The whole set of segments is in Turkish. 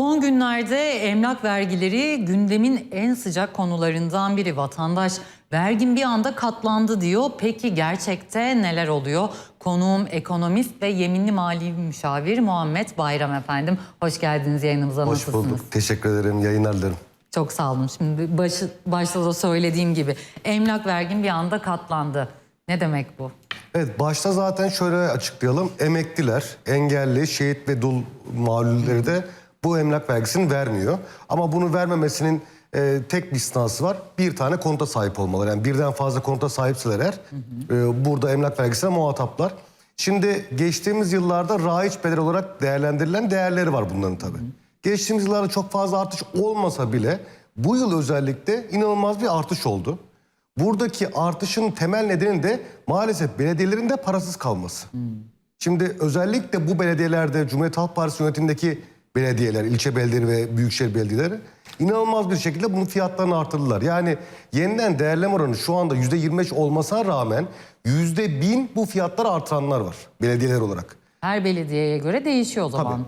Son günlerde emlak vergileri gündemin en sıcak konularından biri. Vatandaş vergin bir anda katlandı diyor. Peki gerçekte neler oluyor? Konuğum ekonomist ve yeminli mali müşavir Muhammed Bayram efendim. Hoş geldiniz yayınımıza. Hoş Nasılsınız? bulduk. Teşekkür ederim. Yayınlar dilerim. Çok sağ olun. Şimdi başı, başta da söylediğim gibi emlak vergin bir anda katlandı. Ne demek bu? Evet başta zaten şöyle açıklayalım. Emekliler, engelli, şehit ve dul mağlulleri de bu emlak vergisini vermiyor. Ama bunu vermemesinin e, tek bir istisnası var. Bir tane konuta sahip olmaları. Yani birden fazla konuta sahipseler eğer e, burada emlak vergisine muhataplar. Şimdi geçtiğimiz yıllarda raiç bedel olarak değerlendirilen değerleri var bunların tabii. Geçtiğimiz yıllarda çok fazla artış olmasa bile bu yıl özellikle inanılmaz bir artış oldu. Buradaki artışın temel nedeni de maalesef belediyelerin de parasız kalması. Şimdi özellikle bu belediyelerde Cumhuriyet Halk Partisi yönetimindeki belediyeler, ilçe belediyeleri ve büyükşehir belediyeleri inanılmaz bir şekilde bunun fiyatlarını artırdılar. Yani yeniden değerleme oranı şu anda %25 olmasına rağmen %1000 bu fiyatları artıranlar var belediyeler olarak. Her belediyeye göre değişiyor o zaman.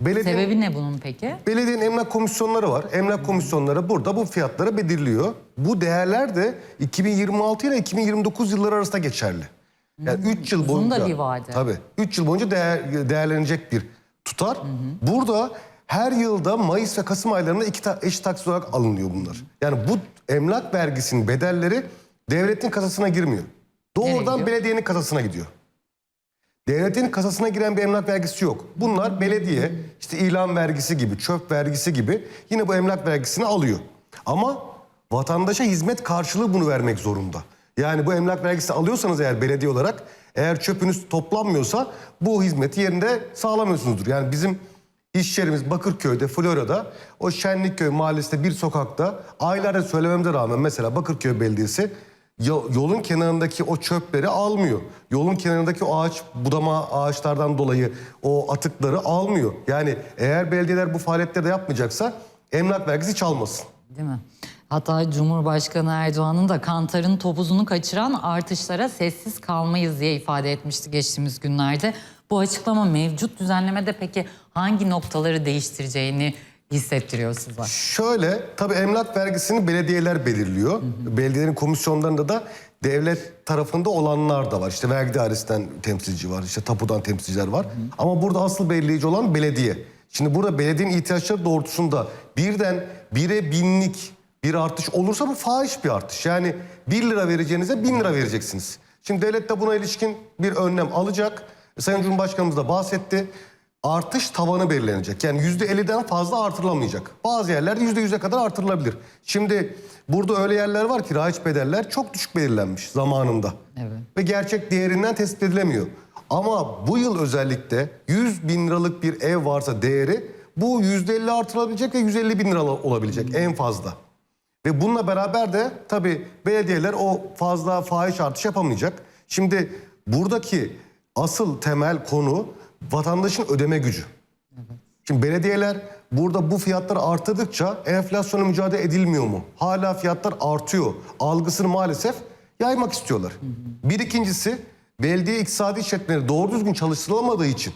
Belediye, Sebebi ne bunun peki? Belediyenin emlak komisyonları var. Emlak komisyonları burada bu fiyatları belirliyor. Bu değerler de 2026 ile 2029 yılları arasında geçerli. Yani 3 yıl Uzun da boyunca. bir vade. Tabii. 3 yıl boyunca değer, değerlenecek bir tutar. Burada her yılda Mayıs ve Kasım aylarında iki ta- eş taksit olarak alınıyor bunlar. Yani bu emlak vergisinin bedelleri devletin kasasına girmiyor. Doğrudan belediyenin kasasına gidiyor. Devletin kasasına giren bir emlak vergisi yok. Bunlar belediye işte ilan vergisi gibi, çöp vergisi gibi yine bu emlak vergisini alıyor. Ama vatandaşa hizmet karşılığı bunu vermek zorunda. Yani bu emlak vergisi alıyorsanız eğer belediye olarak eğer çöpünüz toplanmıyorsa bu hizmeti yerinde sağlamıyorsunuzdur. Yani bizim iş yerimiz Bakırköy'de, Florya'da o Şenlikköy mahallesinde bir sokakta aylarca söylememize rağmen mesela Bakırköy Belediyesi Yo- yolun kenarındaki o çöpleri almıyor. Yolun kenarındaki o ağaç budama ağaçlardan dolayı o atıkları almıyor. Yani eğer belediyeler bu faaliyetleri de yapmayacaksa emlak vergisi çalmasın. Değil mi? Hatta Cumhurbaşkanı Erdoğan'ın da kantarın topuzunu kaçıran artışlara sessiz kalmayız diye ifade etmişti geçtiğimiz günlerde. Bu açıklama mevcut düzenlemede peki hangi noktaları değiştireceğini hissettiriyor size? Şöyle tabii emlak vergisini belediyeler belirliyor. Belediyelerin komisyonlarında da devlet tarafında olanlar da var. İşte vergi dairesinden temsilci var, işte tapudan temsilciler var. Ama burada asıl belirleyici olan belediye. Şimdi burada belediyenin ihtiyaçları doğrultusunda birden bire binlik bir artış olursa bu fahiş bir artış. Yani 1 lira vereceğinize 1000 lira vereceksiniz. Şimdi devlet de buna ilişkin bir önlem alacak. Sayın Cumhurbaşkanımız da bahsetti. Artış tavanı belirlenecek. Yani %50'den fazla artırılamayacak. Bazı yerlerde %100'e kadar artırılabilir. Şimdi burada öyle yerler var ki raiç bedeller çok düşük belirlenmiş zamanında. Evet. Ve gerçek değerinden tespit edilemiyor. Ama bu yıl özellikle 100 bin liralık bir ev varsa değeri bu %50 artırılabilecek ve 150 bin lira olabilecek en fazla. Ve bununla beraber de tabii belediyeler o fazla fahiş artış yapamayacak. Şimdi buradaki asıl temel konu vatandaşın ödeme gücü. Şimdi belediyeler burada bu fiyatları artırdıkça enflasyona mücadele edilmiyor mu? Hala fiyatlar artıyor. Algısını maalesef yaymak istiyorlar. Bir ikincisi belediye iktisadi işletmeleri doğru düzgün çalıştırılamadığı için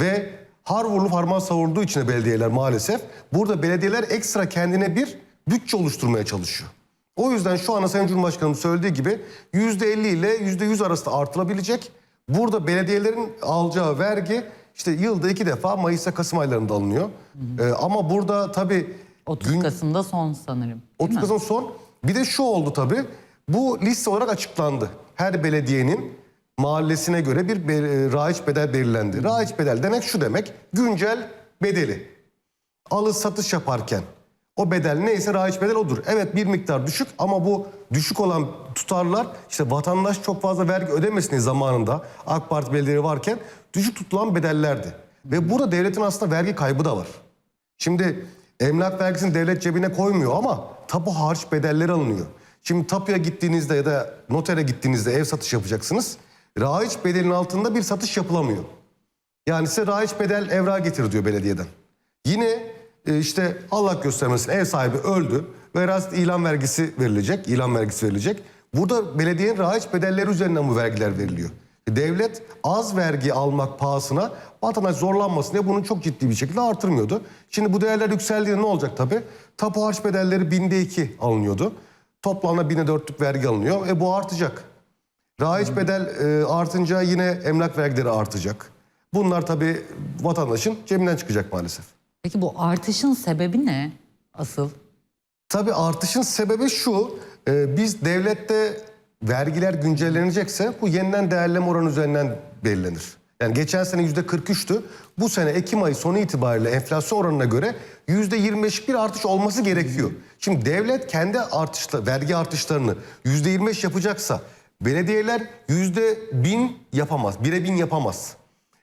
ve har vurulup harman savurduğu için de belediyeler maalesef burada belediyeler ekstra kendine bir bütçe oluşturmaya çalışıyor. O yüzden şu anda Sayın Cumhurbaşkanım söylediği gibi %50 ile %100 arasında artılabilecek. Burada belediyelerin alacağı vergi işte yılda iki defa Mayıs ve Kasım aylarında alınıyor. Ee, ama burada tabii 30 gün- Kasım'da son sanırım. değil 30 mi? Kasım son. Bir de şu oldu tabii. Bu liste olarak açıklandı. Her belediyenin mahallesine göre bir be, e, raiç bedel belirlendi. Raiç bedel demek şu demek. Güncel bedeli. Alış satış yaparken o bedel neyse raiç bedel odur. Evet bir miktar düşük ama bu düşük olan tutarlar işte vatandaş çok fazla vergi ödemesin diye zamanında AK Parti belediyeleri varken düşük tutulan bedellerdi. Ve burada devletin aslında vergi kaybı da var. Şimdi emlak vergisini devlet cebine koymuyor ama tapu harç bedelleri alınıyor. Şimdi tapuya gittiğinizde ya da notere gittiğinizde ev satış yapacaksınız. Raiç bedelin altında bir satış yapılamıyor. Yani size raiç bedel evrağı getir diyor belediyeden. Yine e, işte Allah göstermesin ev sahibi öldü ve rast ilan vergisi verilecek, ilan vergisi verilecek. Burada belediyenin raiç bedelleri üzerinden bu vergiler veriliyor. Devlet az vergi almak pahasına vatandaş zorlanmasın diye bunu çok ciddi bir şekilde artırmıyordu. Şimdi bu değerler yükseldiğinde ne olacak tabii? Tapu harç bedelleri binde iki alınıyordu. Toplamda bine dörtlük vergi alınıyor. E bu artacak. Raiç bedel e, artınca yine emlak vergileri artacak. Bunlar tabii vatandaşın cebinden çıkacak maalesef. Peki bu artışın sebebi ne asıl? Tabii artışın sebebi şu. e, biz devlette vergiler güncellenecekse bu yeniden değerleme oranı üzerinden belirlenir. Yani geçen sene yüzde 43'tü. Bu sene Ekim ayı sonu itibariyle enflasyon oranına göre yüzde 25'lik bir artış olması gerekiyor. Şimdi devlet kendi artışla, vergi artışlarını yüzde 25 yapacaksa belediyeler yüzde 1000 yapamaz. Bire bin yapamaz.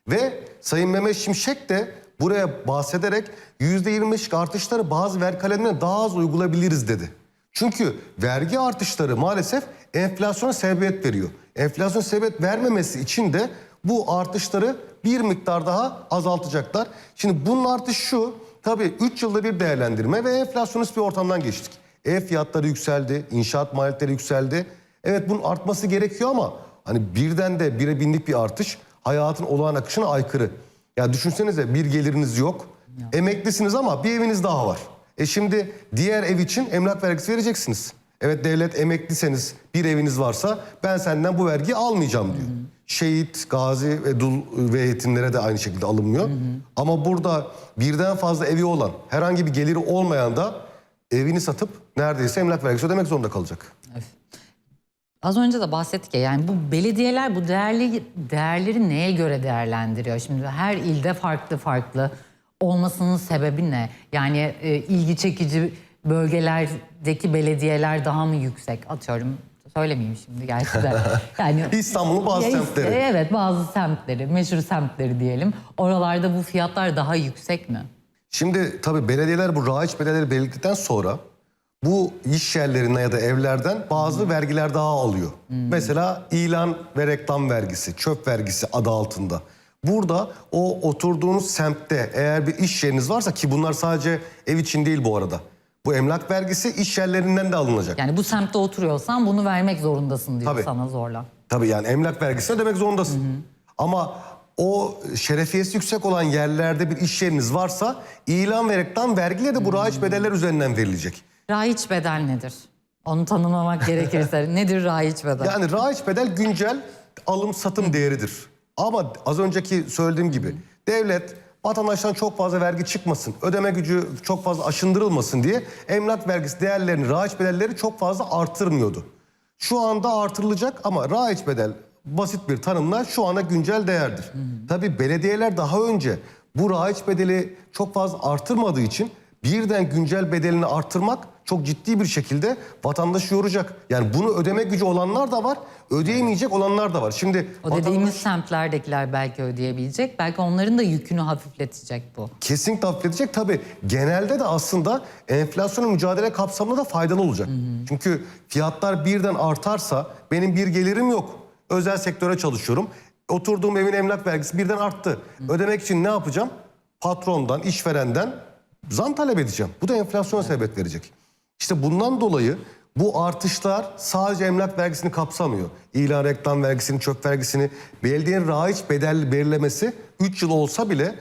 Ve Sayın Mehmet Şimşek de buraya bahsederek %25'lik artışları bazı vergi kalemlerine daha az uygulayabiliriz dedi. Çünkü vergi artışları maalesef enflasyona sebebiyet veriyor. Enflasyon sebebiyet vermemesi için de bu artışları bir miktar daha azaltacaklar. Şimdi bunun artışı şu, tabii 3 yılda bir değerlendirme ve enflasyonist bir ortamdan geçtik. Ev fiyatları yükseldi, inşaat maliyetleri yükseldi. Evet bunun artması gerekiyor ama hani birden de bire binlik bir artış hayatın olağan akışına aykırı. Ya düşünsenize bir geliriniz yok. Emeklisiniz ama bir eviniz daha var. E şimdi diğer ev için emlak vergisi vereceksiniz. Evet devlet emekliseniz bir eviniz varsa ben senden bu vergiyi almayacağım diyor. Şehit, gazi ve dul ve yetimlere de aynı şekilde alınmıyor. Ama burada birden fazla evi olan, herhangi bir geliri olmayan da evini satıp neredeyse emlak vergisi ödemek zorunda kalacak. Az önce de bahsettik ya yani bu belediyeler bu değerli değerleri neye göre değerlendiriyor? Şimdi her ilde farklı farklı olmasının sebebi ne? Yani e, ilgi çekici bölgelerdeki belediyeler daha mı yüksek? Atıyorum söylemeyeyim şimdi gerçi de. Yani İstanbul'un bazı Ya semtleri. Evet bazı semtleri, meşhur semtleri diyelim. Oralarda bu fiyatlar daha yüksek mi? Şimdi tabii belediyeler bu raiç bedelleri belirledikten sonra bu iş yerlerinden ya da evlerden bazı vergiler daha alıyor. Mesela ilan ve reklam vergisi, çöp vergisi adı altında. Burada o oturduğunuz semtte eğer bir iş yeriniz varsa ki bunlar sadece ev için değil bu arada. Bu emlak vergisi iş yerlerinden de alınacak. Yani bu semtte oturuyorsan bunu vermek zorundasın diyor Tabii. sana zorla. Tabii yani emlak vergisini ödemek zorundasın. Ama o şerefiyesi yüksek olan yerlerde bir iş yeriniz varsa ilan ve reklam vergileri de bu raiç bedeller üzerinden verilecek. Raiç bedel nedir? Onu tanımlamak gerekirse nedir raiç bedel? Yani raiç bedel güncel alım satım değeridir. Ama az önceki söylediğim gibi devlet vatandaştan çok fazla vergi çıkmasın, ödeme gücü çok fazla aşındırılmasın diye emlak vergisi değerlerini, raiç bedelleri çok fazla artırmıyordu. Şu anda artırılacak ama raiç bedel basit bir tanımla şu anda güncel değerdir. Tabii belediyeler daha önce bu raiç bedeli çok fazla artırmadığı için birden güncel bedelini artırmak çok ciddi bir şekilde vatandaşı yoracak. Yani bunu ödeme gücü olanlar da var, ödeyemeyecek olanlar da var. Şimdi o dediğimiz semtlerdekiler belki ödeyebilecek. Belki onların da yükünü hafifletecek bu. kesinlikle hafifletecek. Tabii genelde de aslında enflasyonla mücadele kapsamında da faydalı olacak. Çünkü fiyatlar birden artarsa benim bir gelirim yok. Özel sektöre çalışıyorum. Oturduğum evin emlak vergisi birden arttı. Ödemek için ne yapacağım? Patrondan, işverenden zam talep edeceğim. Bu da enflasyona sebebiyet verecek. İşte bundan dolayı bu artışlar sadece emlak vergisini kapsamıyor. İlan reklam vergisini, çöp vergisini, belediyenin raiç bedel belirlemesi 3 yıl olsa bile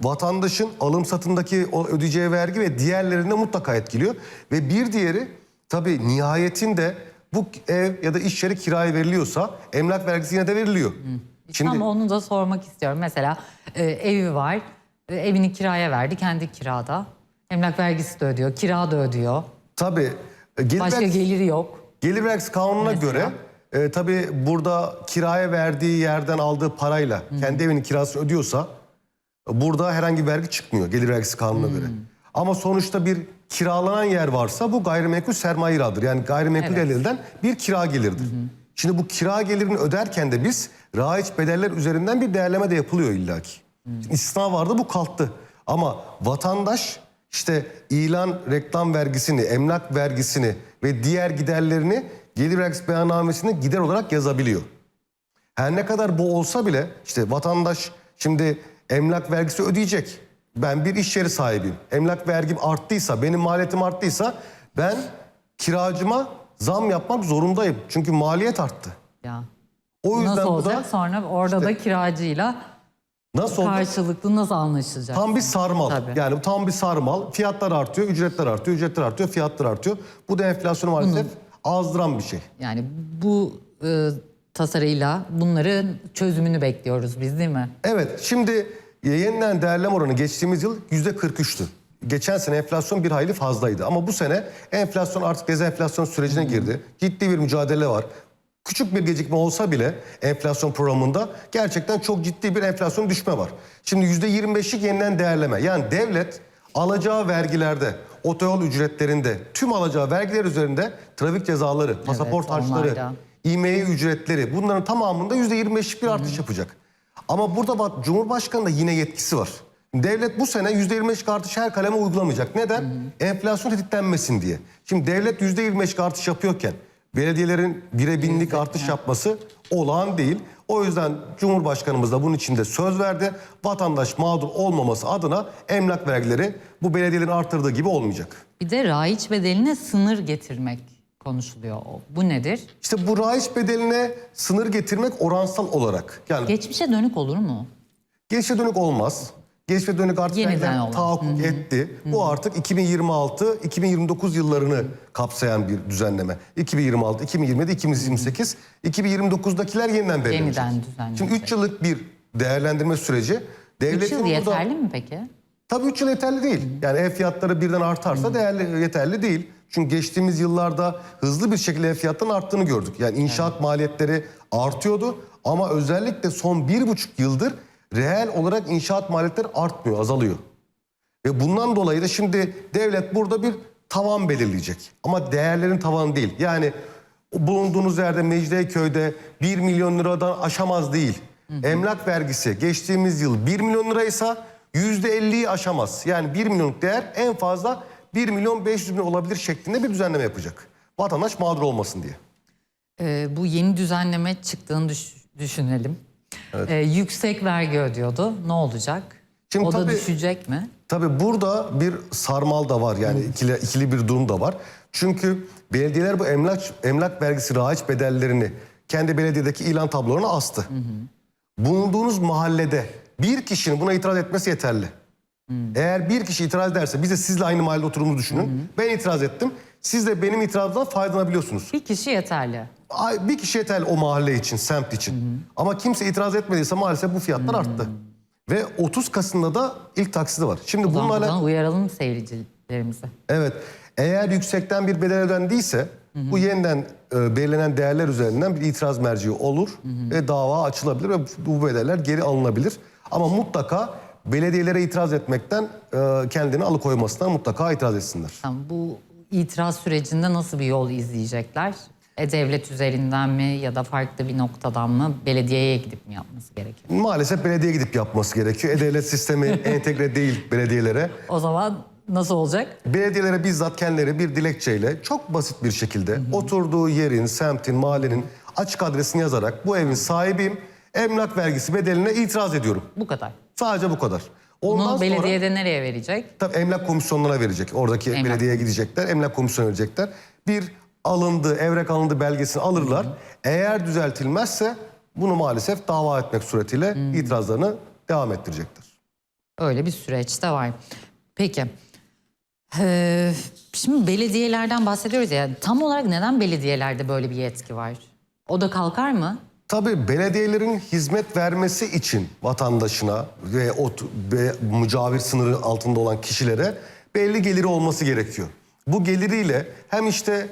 vatandaşın alım satındaki o ödeyeceği vergi ve diğerlerine mutlaka etkiliyor. Ve bir diğeri tabii nihayetinde bu ev ya da iş yeri kiraya veriliyorsa emlak vergisi yine de veriliyor. Şimdi Tam onu da sormak istiyorum. Mesela e, evi var, e, evini kiraya verdi, kendi kirada. Emlak vergisi de ödüyor, kira da ödüyor. Tabii e, gelir Başka vergisi- geliri yok. Gelir vergisi kanununa Mesela? göre e, tabii burada kiraya verdiği yerden aldığı parayla kendi evinin kirasını ödüyorsa burada herhangi bir vergi çıkmıyor gelir vergisi kanununa göre. Ama sonuçta bir kiralanan yer varsa bu gayrimenkul sermaye iradır. Yani gayrimenkul Evet. elinden bir kira gelirdir. Şimdi bu kira gelirini öderken de biz raiç bedeller üzerinden bir değerleme de yapılıyor illaki. Şimdi İstisna vardı bu kalktı. Ama vatandaş işte ilan reklam vergisini, emlak vergisini ve diğer giderlerini gelir vergisi beyannamesinde gider olarak yazabiliyor. Her ne kadar bu olsa bile işte vatandaş şimdi emlak vergisi ödeyecek. Ben bir iş yeri sahibiyim. Emlak vergim arttıysa, benim maliyetim arttıysa ben kiracıma zam yapmak zorundayım. Çünkü maliyet arttı. Ya. O yüzden Nasıl bu olacak? da Sonra orada da kiracıyla nasıl karşılıklı nasıl anlaşılacak? Tam bir sarmal. Tabii. Yani tam bir sarmal. Fiyatlar artıyor, ücretler artıyor, ücretler artıyor, fiyatlar artıyor. Bu da enflasyonu maalesef azdıran bir şey. Yani bu e, tasarıyla bunların çözümünü bekliyoruz biz değil mi? Evet, şimdi e, yeniden değerleme oranı geçtiğimiz yıl yüzde 43'tü. Geçen sene enflasyon bir hayli fazlaydı. Ama bu sene enflasyon artık dezenflasyon sürecine girdi. Ciddi bir mücadele var. Küçük bir gecikme olsa bile enflasyon programında gerçekten çok ciddi bir enflasyon düşme var. Şimdi yüzde 25'lik yeniden değerleme. Yani devlet alacağı vergilerde, otoyol ücretlerinde, tüm alacağı vergiler üzerinde trafik cezaları, pasaport harçları, onlarda. İMEI ücretleri bunların tamamında %25'lik bir artış yapacak. Ama burada bak Cumhurbaşkanı da yine yetkisi var. Devlet bu sene %25'lik artış her kaleme uygulamayacak. Neden? Enflasyon tetiklenmesin diye. Şimdi devlet %25'lik artış yapıyorken belediyelerin bire binlik artış yapması olağan değil. O yüzden Cumhurbaşkanımız da bunun içinde söz verdi. Vatandaş mağdur olmaması adına emlak vergileri bu belediyelerin artırdığı gibi olmayacak. Bir de raiç bedeline sınır getirmek konuşuluyor. Bu nedir? İşte bu raiç bedeline sınır getirmek oransal olarak. Yani Geçmişe dönük olur mu? Geçe dönük olmaz. Geçe dönük artık Yeniden tahakkuk etti. Bu artık 2026-2029 yıllarını kapsayan bir düzenleme. 2026, 2027, 2028, 2029'dakiler yeniden belirlenecek. Yeniden düzenlenecek. Şimdi 3 yıllık bir değerlendirme süreci. 3 Devletin yıl burada- yeterli mi peki? Tabii 3 yıl yeterli değil. Yani ev fiyatları birden artarsa değerli yeterli değil. Çünkü geçtiğimiz yıllarda hızlı bir şekilde ev fiyatlarının arttığını gördük. Yani inşaat maliyetleri artıyordu ama özellikle son bir buçuk yıldır reel olarak inşaat maliyetleri artmıyor, azalıyor. Ve bundan dolayı da şimdi devlet burada bir tavan belirleyecek. Ama değerlerin tavanı değil. Yani bulunduğunuz yerde Mecidiyeköy'de 1 milyon liradan aşamaz değil. Emlak vergisi geçtiğimiz yıl 1 milyon liraysa %50'yi aşamaz. Yani 1 milyonluk değer en fazla 1 milyon 500 bin olabilir şeklinde bir düzenleme yapacak. Vatandaş mağdur olmasın diye. Ee, bu yeni düzenleme çıktığını düş- düşünelim. Ee, yüksek vergi ödüyordu. Ne olacak? Şimdi o da tabii- düşecek mi? Tabii burada bir sarmal da var yani ikili, ikili bir durum da var. Çünkü belediyeler bu emlak emlak vergisi raiç bedellerini kendi belediyedeki ilan tablolarına astı. Bulunduğunuz mahallede bir kişinin buna itiraz etmesi yeterli. Eğer bir kişi itiraz ederse biz de sizle aynı mahallede oturduğumuzu düşünün. Ben itiraz ettim. Siz de benim itirazımdan faydalanabiliyorsunuz. Bir kişi yeterli. Bir kişi yeterli o mahalle için, semt için. Ama kimse itiraz etmediyse maalesef bu fiyatlar arttı. Ve 30 Kasım'da da ilk taksidi var. Şimdi O zaman bunlarla buradan uyaralım seyircilerimizi. Evet. Eğer yüksekten bir bedel ödendiyse bu yeniden e, belirlenen değerler üzerinden bir itiraz merci olur ve dava açılabilir ve bu bedeller geri alınabilir. Ama mutlaka belediyelere itiraz etmekten e, kendini alıkoymasından mutlaka itiraz etsinler. Tamam, bu itiraz sürecinde nasıl bir yol izleyecekler? E, devlet üzerinden mi ya da farklı bir noktadan mı belediyeye gidip mi yapması gerekiyor? Maalesef belediye gidip yapması gerekiyor. E-Devlet sistemi entegre değil belediyelere. O zaman nasıl olacak? Belediyelere bizzat kendileri bir dilekçeyle çok basit bir şekilde oturduğu yerin, semtin, mahallenin açık adresini yazarak bu evin sahibiyim, emlak vergisi bedeline itiraz ediyorum. Bu kadar. Sadece bu kadar. Bunu Ondan sonra belediyede nereye verecek? tabii emlak komisyonuna verecek. Oradaki Emlak. belediyeye gidecekler, emlak komisyonuna verecekler. Bir alındı, evrak alındı belgesini alırlar. Eğer düzeltilmezse bunu maalesef dava etmek suretiyle itirazlarını devam ettirecekler. Öyle bir süreç de var. Peki. Ee, şimdi belediyelerden bahsediyoruz ya. Tam olarak neden belediyelerde böyle bir yetki var? O da kalkar mı? Tabii belediyelerin hizmet vermesi için vatandaşına ve o ve mücavir sınırı altında olan kişilere belli geliri olması gerekiyor. Bu geliriyle hem işte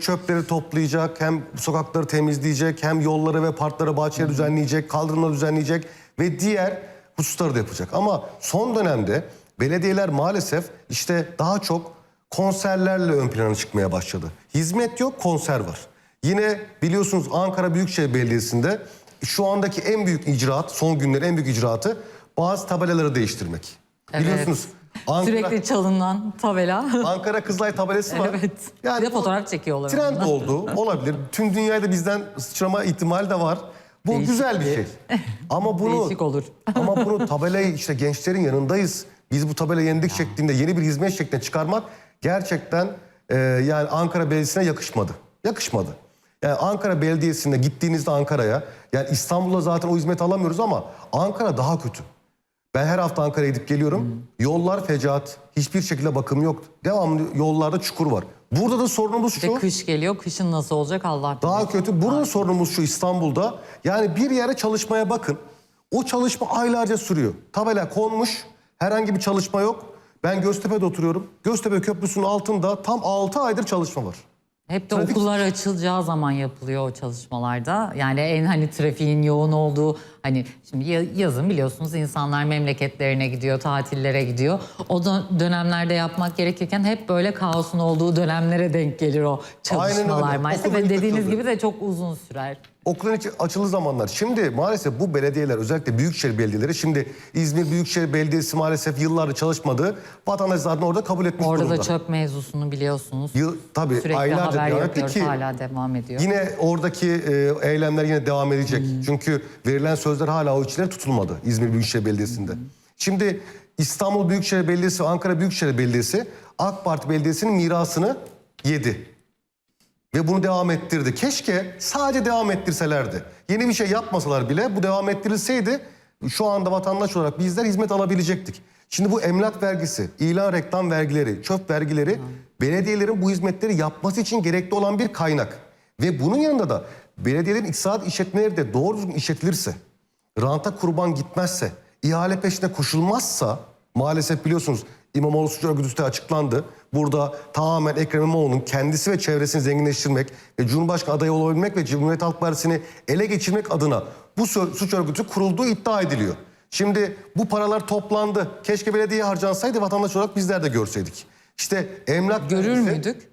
çöpleri toplayacak, hem sokakları temizleyecek, hem yolları ve parkları, bahçeleri düzenleyecek, kaldırımları düzenleyecek ve diğer hususları da yapacak. Ama son dönemde belediyeler maalesef işte daha çok konserlerle ön plana çıkmaya başladı. Hizmet yok, konser var. Yine biliyorsunuz Ankara Büyükşehir Belediyesi'nde şu andaki en büyük icraat, son günlerin en büyük icraatı bazı tabelaları değiştirmek. Evet. Biliyorsunuz Ankara, Sürekli çalınan tabela. Ankara Kızılay tabelası var. evet. bir de fotoğraf çekiyorlar. Trend onunla. oldu, olabilir. Tüm dünyada bizden sıçrama ihtimali de var. Bu Değişik güzel bir bir- şey. Ama bunu Değişik olur. ama bunu tabelayı işte gençlerin yanındayız. Biz bu tabelayı yendik şeklinde yeni bir hizmet şeklinde çıkarmak gerçekten e, yani Ankara Belediyesi'ne yakışmadı. Yakışmadı. Yani Ankara Belediyesi'nde gittiğinizde Ankara'ya, yani İstanbul'da zaten o hizmeti alamıyoruz ama Ankara daha kötü. Ben her hafta Ankara'ya gidip geliyorum. Yollar fecaat. Hiçbir şekilde bakım yok. Devamlı yollarda çukur var. Burada da sorunumuz şu. kış geliyor. Kışın nasıl olacak Allah bilir. Daha kötü. Burada sorunumuz şu İstanbul'da. Yani bir yere çalışmaya bakın. O çalışma aylarca sürüyor. Tabela konmuş. Herhangi bir çalışma yok. Ben Göztepe'de oturuyorum. Göztepe Köprüsü'nün altında tam 6 aydır çalışma var. Hep de Trafik- okullar açılacağı zaman yapılıyor o çalışmalarda. Yani en hani trafiğin yoğun olduğu hani şimdi ya- yazın biliyorsunuz insanlar memleketlerine gidiyor, tatillere gidiyor. O da dönemlerde yapmak gerekirken hep böyle kaosun olduğu dönemlere denk gelir o çalışmalar öyle. maalesef. Ve dediğiniz gibi de çok uzun sürer. Okulun içi açılı zamanlar. Şimdi maalesef bu belediyeler özellikle büyükşehir belediyeleri şimdi İzmir Büyükşehir Belediyesi maalesef yıllardır çalışmadı. Vatandaş zaten orada kabul etmiş Orada durumda. da çöp mevzusunu biliyorsunuz. Yıl, tabii Sürekli aylarca haber yapıyoruz ki hala devam ediyor. yine oradaki e, eylemler yine devam edecek. Hmm. Çünkü verilen sözler hala o içleri tutulmadı İzmir Büyükşehir Belediyesi'nde. Şimdi İstanbul Büyükşehir Belediyesi Ankara Büyükşehir Belediyesi AK Parti Belediyesi'nin mirasını yedi. Ve bunu devam ettirdi. Keşke sadece devam ettirselerdi. Yeni bir şey yapmasalar bile bu devam ettirilseydi şu anda vatandaş olarak bizler hizmet alabilecektik. Şimdi bu emlak vergisi, ilan reklam vergileri, çöp vergileri belediyelerin bu hizmetleri yapması için gerekli olan bir kaynak. Ve bunun yanında da belediyelerin iktisat işletmeleri de doğru düzgün işletilirse, ranta kurban gitmezse, ihale peşine koşulmazsa maalesef biliyorsunuz İmamoğlu suç örgütü de açıklandı. Burada tamamen Ekrem İmamoğlu'nun kendisi ve çevresini zenginleştirmek ve Cumhurbaşkanı adayı olabilmek ve Cumhuriyet Halk Partisi'ni ele geçirmek adına bu suç örgütü kurulduğu iddia ediliyor. Şimdi bu paralar toplandı. Keşke belediye harcansaydı vatandaş olarak bizler de görseydik. İşte emlak Görür vergisi- müydük?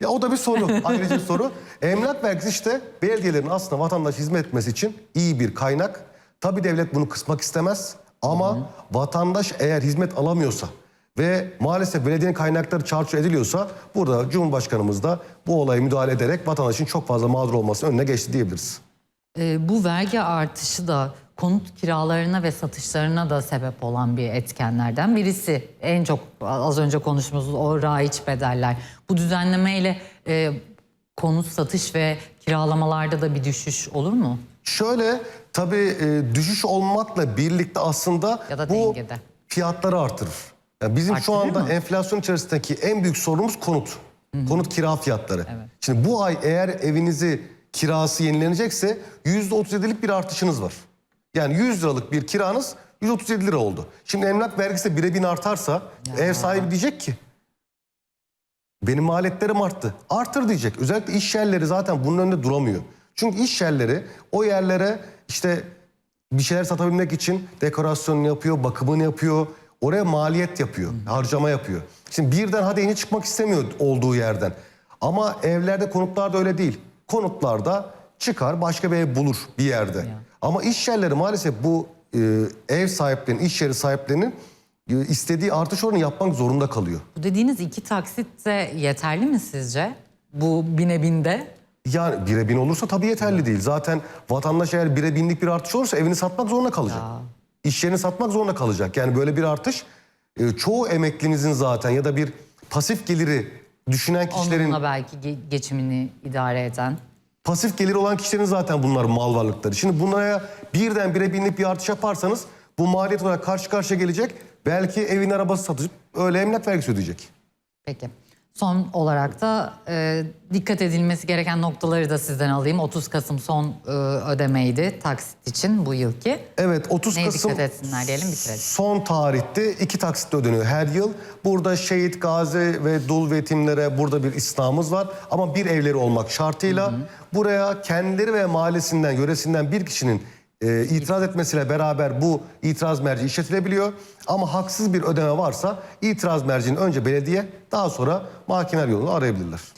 ya o da bir soru, ayrıca bir soru. Emlak vergisi işte belediyelerin aslında vatandaş hizmet etmesi için iyi bir kaynak. Tabii devlet bunu kısmak istemez ama vatandaş eğer hizmet alamıyorsa ve maalesef belediyenin kaynakları çarçur ediliyorsa burada Cumhurbaşkanımız da bu olaya müdahale ederek vatandaşın çok fazla mağdur olmasının önüne geçti diyebiliriz. Ee, bu vergi artışı da konut kiralarına ve satışlarına da sebep olan bir etkenlerden birisi. En çok az önce konuştuğumuz o raiç bedeller. Bu düzenlemeyle e, konut satış ve kiralamalarda da bir düşüş olur mu? Şöyle tabii e, düşüş olmakla birlikte aslında Ya da bu dengede. fiyatları artırır. Yani bizim şu Artırır anda mı? enflasyon içerisindeki en büyük sorunumuz konut. Konut kira fiyatları. Evet. Şimdi bu ay eğer evinizi kirası yenilenecekse %37'lik bir artışınız var. Yani 100 liralık bir kiranız 137 lira oldu. Şimdi emlak vergisi de bire bin artarsa ev sahibi diyecek ki benim maliyetlerim arttı. Artır diyecek. Özellikle iş yerleri zaten bunun önünde duramıyor. Çünkü iş yerleri o yerlere işte bir şeyler satabilmek için dekorasyonunu yapıyor, bakımını yapıyor. Oraya maliyet yapıyor, harcama yapıyor. Şimdi birden hadi yeni çıkmak istemiyor olduğu yerden. Ama evlerde, konutlarda öyle değil. Konutlarda çıkar başka bir ev bulur bir yerde. Ama iş yerleri maalesef bu e, ev sahiplerinin, iş yeri sahiplerinin e, istediği artış oranı yapmak zorunda kalıyor. Bu dediğiniz iki taksit de yeterli mi sizce? Bu bine binde? Yani bire bin olursa tabii yeterli değil. Zaten vatandaş eğer bire binlik bir artış olursa evini satmak zorunda kalacak. İş yerini satmak zorunda kalacak. Yani böyle bir artış e, çoğu emeklimizin zaten ya da bir pasif geliri düşünen kişilerin Onunla belki ge- geçimini idare eden. pasif gelir olan kişilerin zaten bunlar mal varlıkları. Şimdi bunlara birden bire binlik bir artış yaparsanız bu maliyet olarak karşı karşıya gelecek. Belki evin arabası satıp öyle emlak vergisi ödeyecek. Peki. Son olarak da e, dikkat edilmesi gereken noktaları da sizden alayım. 30 Kasım son e, ödemeydi taksit için bu yılki. Evet 30 Neye Kasım dikkat etsinler diyelim, bitirelim. son tarihte iki taksitle ödeniyor her yıl. Burada şehit, gazi ve dul ve yetimlere burada bir İslam'ımız var. Ama bir evleri olmak şartıyla buraya kendileri ve mahallesinden, yöresinden bir kişinin e, itiraz etmesiyle beraber bu itiraz merci işletilebiliyor. Ama haksız bir ödeme varsa itiraz mercini önce belediye daha sonra mahkemeler yolunu arayabilirler.